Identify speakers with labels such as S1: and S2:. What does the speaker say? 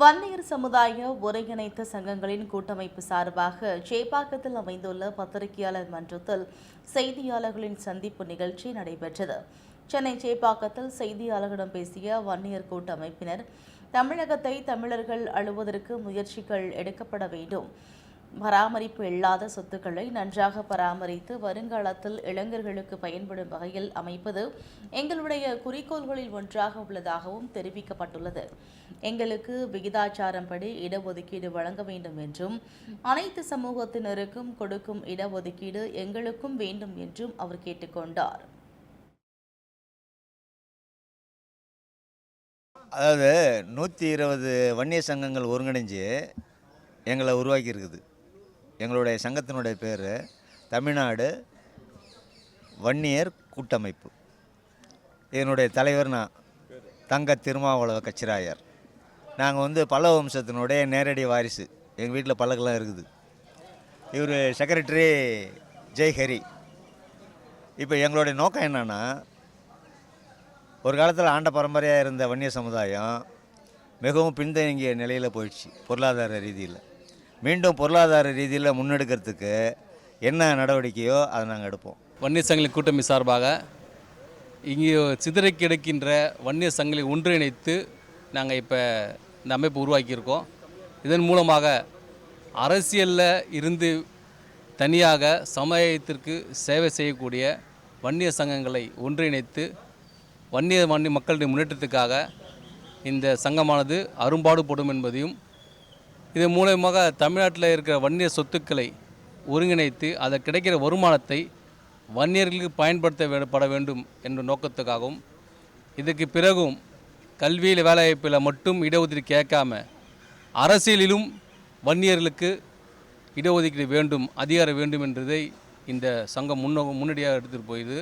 S1: வன்னியர் சமுதாய ஒருங்கிணைத்த சங்கங்களின் கூட்டமைப்பு சார்பாக சேப்பாக்கத்தில் அமைந்துள்ள பத்திரிகையாளர் மன்றத்தில் செய்தியாளர்களின் சந்திப்பு நிகழ்ச்சி நடைபெற்றது. சென்னை சேப்பாக்கத்தில் செய்தியாளர்களிடம் பேசிய வன்னியர் கூட்டமைப்பினர் தமிழகத்தை தமிழர்கள் அழுவதற்கு முயற்சிகள் எடுக்கப்பட வேண்டும். பராமரிப்பு இல்லாத சொத்துக்களை நன்றாக பராமரித்து வருங்காலத்தில் இளைஞர்களுக்கு பயன்படும் வகையில் அமைப்பது எங்களுடைய குறிக்கோள்களில் ஒன்றாக உள்ளதாகவும் தெரிவிக்கப்பட்டுள்ளது. எங்களுக்கு விகிதாச்சாரம்படி இடஒதுக்கீடு வழங்க வேண்டும் என்றும் அனைத்து சமூகத்தினருக்கும் கொடுக்கும் இடஒதுக்கீடு எங்களுக்கும் வேண்டும் என்றும் அவர் கேட்டுக்கொண்டார்.
S2: அதாவது நூற்றி இருபது வன்னிய சங்கங்கள் ஒருங்கிணைஞ்சு எங்களை உருவாக்கி இருக்குது எங்களுடைய சங்கத்தினுடைய பேர் தமிழ்நாடு வன்னியர் கூட்டமைப்பு. இதனுடைய தலைவர் நான் தங்க திருமாவளவ கச்சிராயர். நாங்கள் வந்து பல்லவ வம்சத்தினுடைய நேரடி வாரிசு. எங்கள் வீட்டில் பல்லக்கெல்லாம் இருக்குது. இவர் செக்ரட்டரி ஜெய்ஹரி இப்போ எங்களுடைய நோக்கம் என்னென்னா ஒரு காலத்தில் ஆண்ட பரம்பரையாக இருந்த வன்னிய சமுதாயம் மிகவும் பின்தங்கிய நிலையில் போயிடுச்சு பொருளாதார ரீதியில். மீண்டும் பொருளாதார ரீதியில் முன்னெடுக்கிறதுக்கு என்ன நடவடிக்கையோ அதை நாங்கள் எடுப்போம்.
S3: வன்னியர் சங்கிலி கூட்டமை சார்பாக இங்கே சிதறை கிடக்கின்ற வன்னியர் சங்கிலி ஒன்றிணைத்து நாங்கள் இப்போ இந்த அமைப்பு உருவாக்கியிருக்கோம். இதன் மூலமாக அரசியலில் இருந்து தனியாக சமுதாயத்திற்கு சேவை செய்யக்கூடிய வன்னிய சங்கங்களை ஒன்றிணைத்து வன்னிய வன்னி மக்களுடைய முன்னேற்றத்துக்காக இந்த சங்கமானது அரும்பாடுபடும் என்பதையும் இது மூலயமாக தமிழ்நாட்டில் இருக்கிற வன்னியர் சொத்துக்களை ஒருங்கிணைத்து அதை கிடைக்கிற வருமானத்தை வன்னியர்களுக்கு பயன்படுத்த பட வேண்டும் என்ற நோக்கத்துக்காகவும் இதுக்கு பிறகும் கல்வியில் வேலைவாய்ப்பில் மட்டும் இடஒதுக்கீடு கேட்காம அரசியலிலும் வன்னியர்களுக்கு இடஒதுக்கீடு வேண்டும் அதிகாரம் வேண்டும் என்றதை இந்த சங்கம் முன்னோ முன்னடியாக எடுத்துகிட்டு போயிது.